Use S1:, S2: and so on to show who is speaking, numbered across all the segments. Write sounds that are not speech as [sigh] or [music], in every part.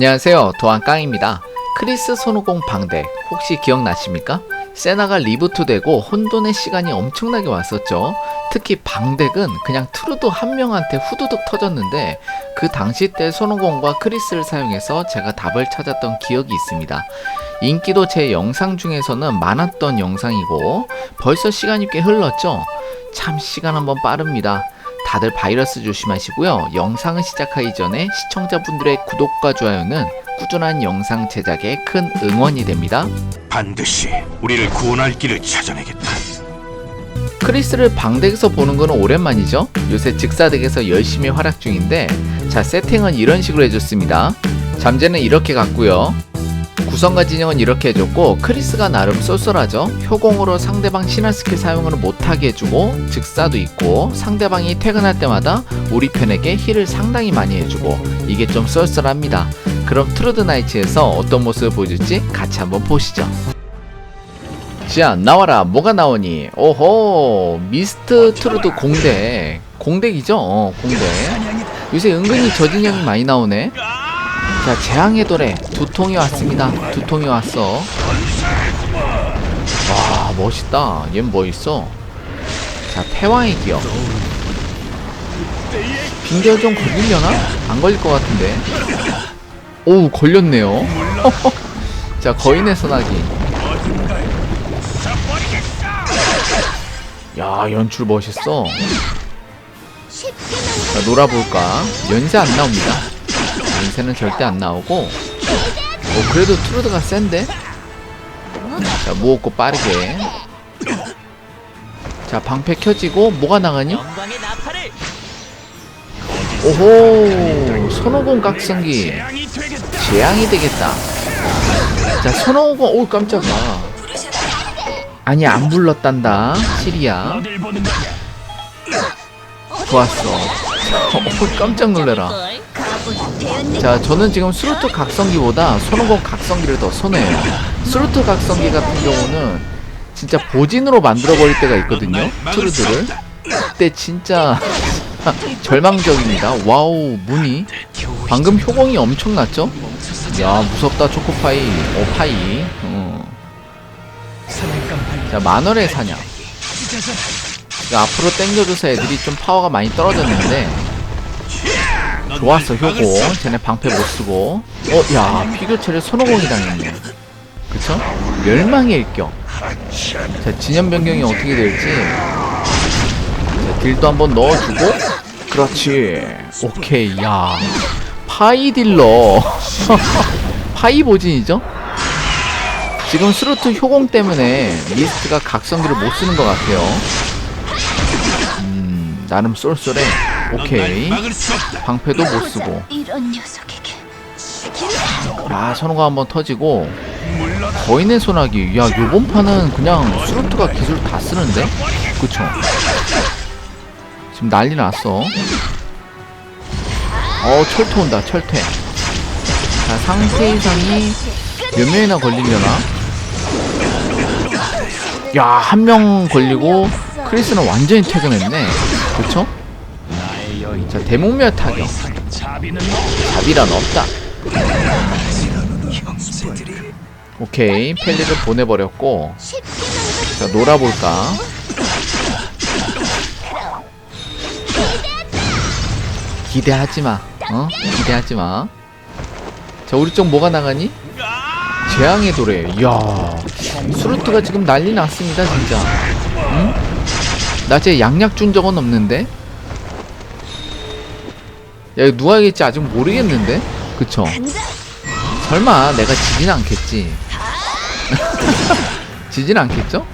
S1: 안녕하세요. 도안깡입니다. 크리스 손오공 방대 혹시 기억나십니까? 세나가 리부트되고 혼돈의 시간이 엄청나게 왔었죠. 특히 방덱은 그냥 트루드 한 명한테 후두둑 터졌는데 그 당시 때 손오공과 크리스를 사용해서 제가 답을 찾았던 기억이 있습니다. 인기도 제 영상 중에서는 많았던 영상이고 벌써 시간이 꽤 흘렀죠? 참 시간 한번 빠릅니다 다들 바이러스 조심하시고요. 영상을 시작하기 전에 시청자분들의 구독과 좋아요는 꾸준한 영상 제작에 큰 응원이 됩니다.
S2: 반드시 우리를 구원할 길을 찾아내겠다.
S1: 크리스를 방덱에서 보는 건 오랜만이죠? 요새 직사덱에서 열심히 활약 중인데 자 세팅은 이런 식으로 해줬습니다. 잠재는 이렇게 갔고요. 구성과 진영은 이렇게 해줬고 크리스가 나름 쏠쏠하죠. 효공으로 상대방 신화 스킬 사용을 못하게 해주고 즉사도 있고 상대방이 퇴근할 때마다 우리 편에게 힐을 상당히 많이 해주고 이게 좀 쏠쏠합니다. 그럼 트루드 나이츠에서 어떤 모습을 보여줄지 같이 한번 보시죠. 자 나와라 뭐가 나오니 오호 미스트 트루드 공대 공대기죠 어 공대 요새 은근히 저진형이 많이 나오네 자 재앙의 도래 두 통이 왔습니다. 두 통이 왔어. 와 멋있다. 얜뭐 있어? 자 패왕의 기억. 빙결 좀 걸리려나? 안 걸릴 것 같은데. 오우 걸렸네요. [laughs] 자 거인의 소나기. 야 연출 멋있어. 자 놀아볼까? 연세 안 나옵니다 연세는 절대 안 나오고 어 그래도 트루드가 센데? 자 무겁고 빠르게. 자 방패 켜지고 뭐가 나가니? 오호 손오공 각성기. 재앙이 되겠다. 자 손오공 오 깜짝아. 아니 안 불렀단다 시리야 좋았어. [laughs] 어, 깜짝 놀래라 자 저는 지금 스루트 각성기보다 손오공 각성기를 더 선호해요. 스루트 각성기 같은 경우는 진짜 보진으로 만들어 버릴 때가 있거든요 트루드를. 그때 진짜 [laughs] 절망적입니다. 와우 무늬. 방금 효공이 엄청났죠? 야 무섭다 초코파이. 오 파이. 어. 자 만월의 사냥. 자, 앞으로 땡겨줘서 애들이 좀 파워가 많이 떨어졌는데 좋았어 효고. 쟤네 방패 못쓰고. 어 야 피규어체를 손오공이 당했네. 그쵸? 멸망의 일격. 자 진영 변경이 어떻게 될지. 자, 딜도 한번 넣어주고. 그렇지. 오케이 야. 파이 딜러. [laughs] 파이 보진이죠? 지금 스루트 효공 때문에 미스트가 각성기를 못 쓰는 것 같아요. 음 나름 쏠쏠해 오케이. 방패도 못 쓰고.
S3: 이런 녀석에게
S1: 아 선호가 한번 터지고. 거인의 소나기. 야 요번 판은 그냥 스루트가 기술 다 쓰는데? 그쵸. 지금 난리 났어. 어 철퇴 온다 철퇴. 자 상태 이상이 몇 명이나 걸리려나? 야 한 명 걸리고 크리스는 완전히 퇴근했네. 그쵸 자 대목멸 타격. 자비란 없다. 오케이 펠리를 보내버렸고. 자 놀아볼까? 기대하지마. 어? 기대하지마. 자 우리 쪽 뭐가 나가니? 재앙의 도래 이야 수루트가 지금 난리 났습니다 진짜. 응? 나쟤 양약 준 적은 없는데 야 이거 누가 이길지 아직 모르겠는데? 그쵸? 설마 내가 지진 않겠지? [laughs] 지진 않겠죠?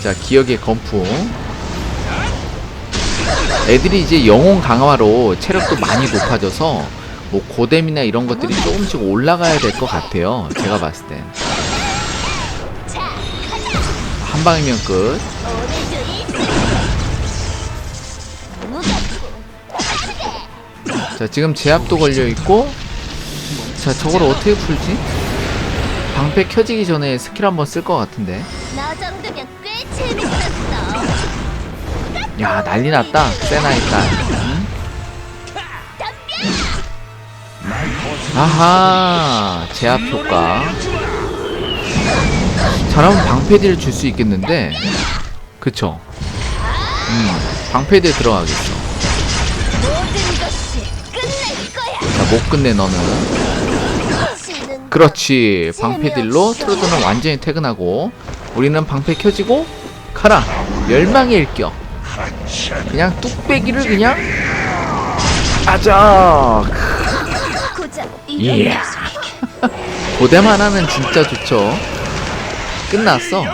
S1: 자 기억의 건풍. 애들이 이제 영혼 강화로 체력도 많이 높아져서 뭐 고뎀이나 이런 것들이 조금씩 올라가야 될 것 같아요. 제가 봤을 땐. 한 방이면 끝 자 지금 제압도 걸려있고 자 저걸 어떻게 풀지? 방패 켜지기 전에 스킬 한번 쓸 것 같은데.
S3: 나 정도면 꽤 재밌었어.
S1: 야 난리 났다. 세나이까 응? 아하 제압 효과. 잘하면 방패딜을 줄수 있겠는데? 그쵸. 음 방패딜 들어가겠어 못 끝내 너는. 그렇지. 방패딜로 트로드는 완전히 퇴근하고 우리는 방패 켜지고 가라. 멸망의 일격. 그냥 뚝배기를 그냥 아자. 이야. 고대만 하면 진짜 좋죠. 끝났어.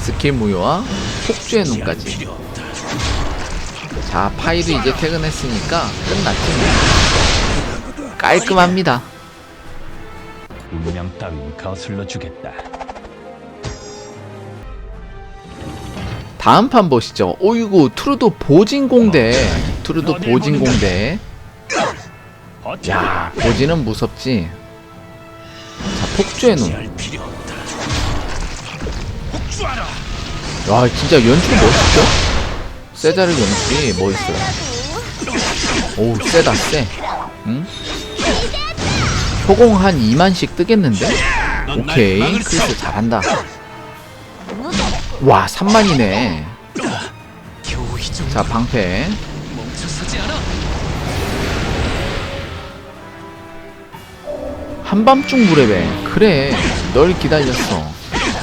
S1: 스킬 무효와 폭주의 눈까지 자 파이도 이제 퇴근했으니까 끝났지 뭐. 깔끔합니다
S4: 운명 따윈 거슬러 주겠다.
S1: 다음 판 보시죠. 오이구 트루도 보진공대. 트루도 보진공대. 야 보진은 무섭지. 자 폭주의 눈. 와 진짜 연출 멋있죠? 세자르 연출이 멋있어요. 오 세다 세. 응? 효공 한 2만씩 뜨겠는데? 오케이 크리스. 잘한다. 와 3만이네.
S4: 겨우 이 정도
S1: 자 방패. 한밤중 무레배 그래 널 기다렸어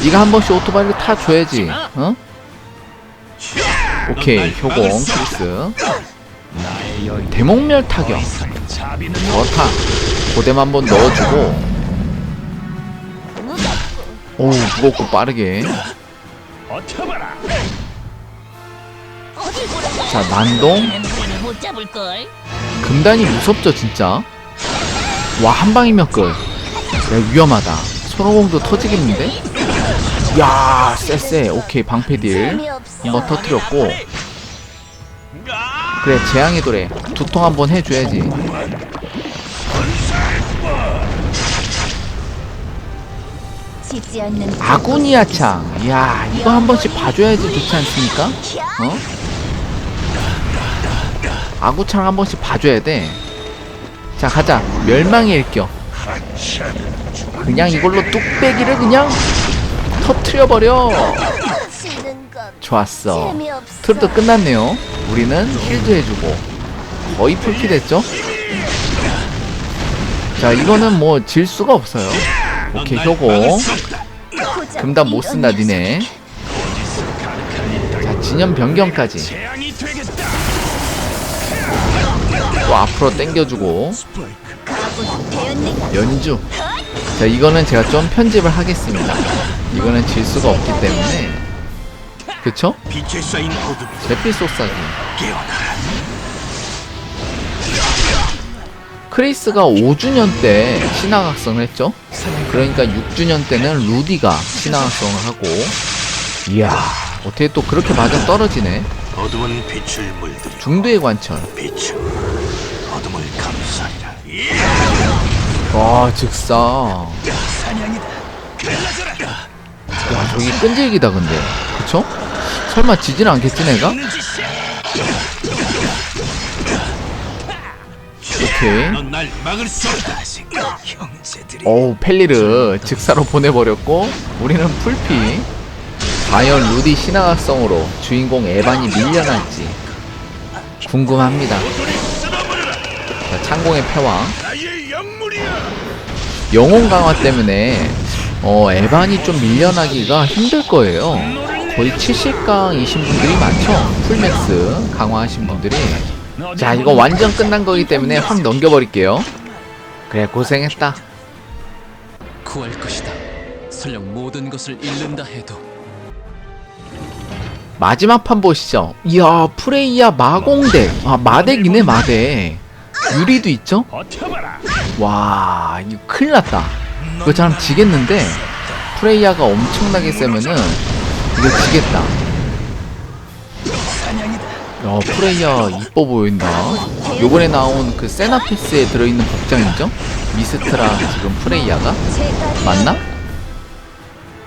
S1: 네가 한 번씩 오토바이를 타줘야지 어? 오케이 효공
S4: 여인
S1: 대목멸 타격. 좋다. 고뎀 한번 넣어주고. 오 무겁고 빠르게? 자 난동. 금단이 무섭죠 진짜? 와 한방이면 끝. 야, 위험하다. 손오공도 터지겠는데 야 쎄쎄. 오케이 방패딜. 한번 터뜨렸고. 그래 재앙의 도래 두통 한번 해줘야지.
S3: 않는
S1: 아구니아 창. 이야 이거 한 번씩 봐줘야지 좋지 않습니까? 어? 아구창 한 번씩 봐줘야 돼 자 가자. 멸망의 일격. 그냥 이걸로 뚝배기를 그냥 터트려버려 좋았어. 트루도 끝났네요 우리는 힐드 해주고 거의 풀피 됐죠? 자 이거는 뭐 질 수가 없어요 오케이 효공
S3: 고작
S1: 금단 못 쓴다. 니네 자 진영 변경까지. 또 앞으로 당겨주고
S3: 되었니?
S1: 연주 자 이거는 제가 좀 편집을 하겠습니다. 이거는 질 수가 없기 때문에. 그쵸? 소싸기
S2: 깨어나라.
S1: 크리스가 5주년 때 신화각성을 했죠? 그러니까 6주년 때는 루디가 신화각성을 하고. 이야. 어떻게 또 그렇게 맞아 떨어지네?
S2: 빛을
S1: 중도의 관철.
S2: 빛은 어둠을 감싸리라.
S1: 와 즉사. 야 저기 끈질기다 근데. 그쵸? 설마 지진 않겠지 내가? 오케이 어우 펠리르 즉사로 보내버렸고 우리는 풀피. 과연 루디 신화각성으로 주인공 에반이 밀려날지 궁금합니다 자, 창공의 패왕. 영혼 강화 때문에 어 에반이 좀 밀려나기가 힘들 거예요 거의 70강이신 분들이 많죠 풀맥스 강화하신 분들이 자 이거 완전 끝난 거기 때문에 확 넘겨버릴게요 그래 고생했다
S4: 구할 것이다. 설령 모든 것을 잃는다 해도
S1: 마지막 판 보시죠. 이야, 프레이야 마공덱. 아, 마덱이네, 마덱. 유리도 있죠? 와, 이거 큰일 났다. 이거 참 지겠는데, 프레이야가 엄청나게 세면은, 이거 지겠다. 야, 프레이야 이뻐 보인다. 요번에 나온 그 세나피스에 들어있는 복장이죠? 미스트랑 지금 프레이야가? 맞나?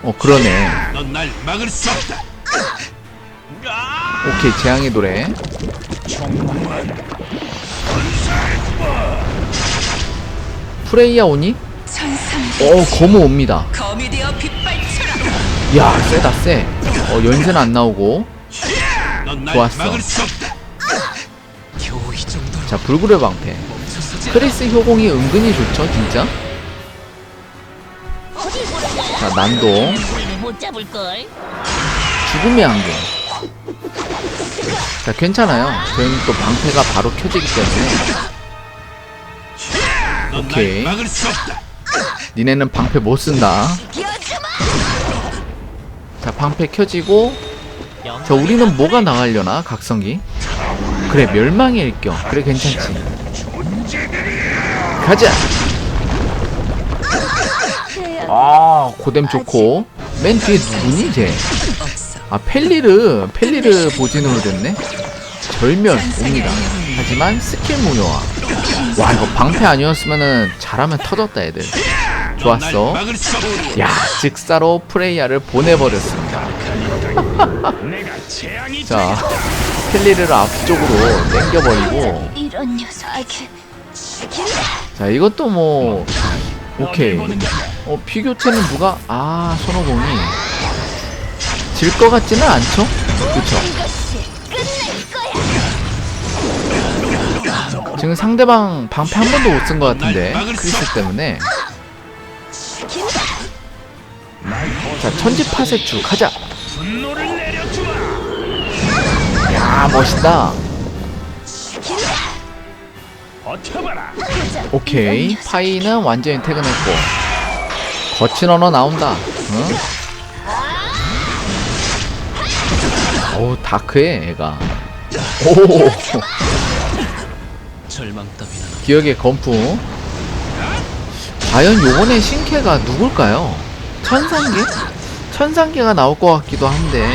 S1: 어, 그러네. 오케이, 재앙의 노래. 프레이야 오니? 어 거무 옵니다. 야 세다 세. 어, 연세는 안 나오고. 좋았어. 자 불굴의 방패. 크리스 효공이 은근히 좋죠 진짜? 자
S3: 난동
S1: 죽음의 안경 자 괜찮아요. 저희는 또 방패가 바로 켜지기 때문에.
S2: 넌
S1: 오케이. 니네는 방패 못 쓴다. 자 방패 켜지고. 자 우리는 뭐가 나가려나 각성기? 그래 멸망의 일격 그래 괜찮지. 가자! 아 고뎀 좋고. 맨 뒤에 누구니 쟤? 아 펠리르 펠리르 보진으로 됐네? 절멸 옵니다. 하지만 스킬 무효화. 와 이거 방패 아니었으면은 잘하면 터졌다 애들. 좋았어. 야 직사로 프레이야를 보내버렸습니다. [laughs] 자 펠리르를 앞쪽으로 당겨버리고.
S3: 아기.
S1: 자 이것도 뭐 오케이. 어 피교체는 누가? 아 손오공이 질 것 같지는 않죠 그쵸. 지금 상대방 방패 한 번도 못 쓴 것 같은데 크리스 때문에 자
S2: 분노를 내려주마.
S1: 야 멋있다. 오케이 파이는 완전히 퇴근했고 거친 언어 나온다 응? 오 다크해 애가 오
S4: 절망 따위는
S1: 기억의 건풍 과연 요번에 신캐가 누굴까요? 천상계? 천상계가 나올 것 같기도 한데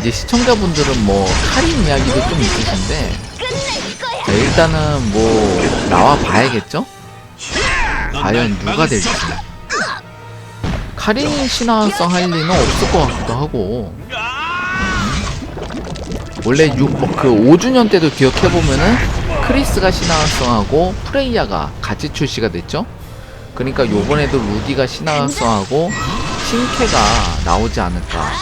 S1: 이제 시청자분들은 뭐 카린 이야기도 좀 있으신데 자, 일단은 뭐 나와 봐야겠죠?
S2: 넌
S1: 과연
S2: 날
S1: 누가 될지
S2: 수 없다.
S1: 카린 신화성 할 리는 없을 것 같기도 하고 원래 6, 뭐 그 5주년 때도 기억해보면은 크리스가 신화성하고 프레이야가 같이 출시가 됐죠? 그러니까 요번에도 루디가 신화성하고 신캐가 나오지 않을까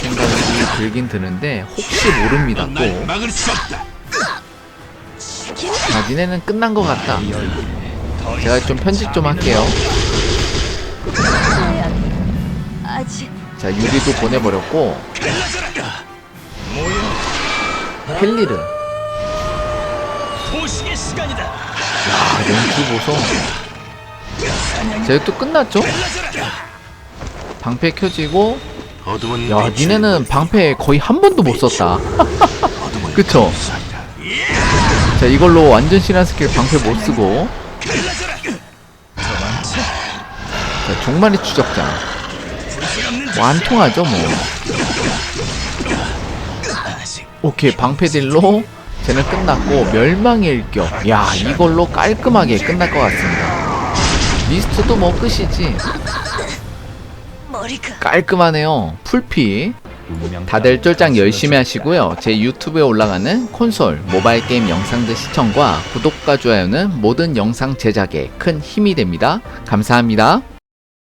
S1: 생각이 들긴 드는데 혹시 모릅니다 또. 자, 니네는 끝난 것 같다 제가 좀 편집 좀 할게요 자 유리도 보내버렸고 펠리르
S2: 도식의 시간이다.
S1: 아 연출 보소. 제가 또 끝났죠? 방패 켜지고
S2: 어두운
S1: 야 니네는 방패 거의 한 번도 못 썼다. 그쵸? 자 이걸로 완전 신화 스킬 방패 못 쓰고. 자 종말의 추적자. 뭐안 통하죠 뭐 오케이 방패 딜로 쟤는 끝났고 멸망의 일격. 야 이걸로 깔끔하게 끝날 것 같습니다. 미스트도 뭐 끝이지. 깔끔하네요. 풀피. 다들 쫄짱 열심히 하시고요. 제 유튜브에 올라가는 콘솔 모바일 게임 영상들 시청과 구독과 좋아요는 모든 영상 제작에 큰 힘이 됩니다. 감사합니다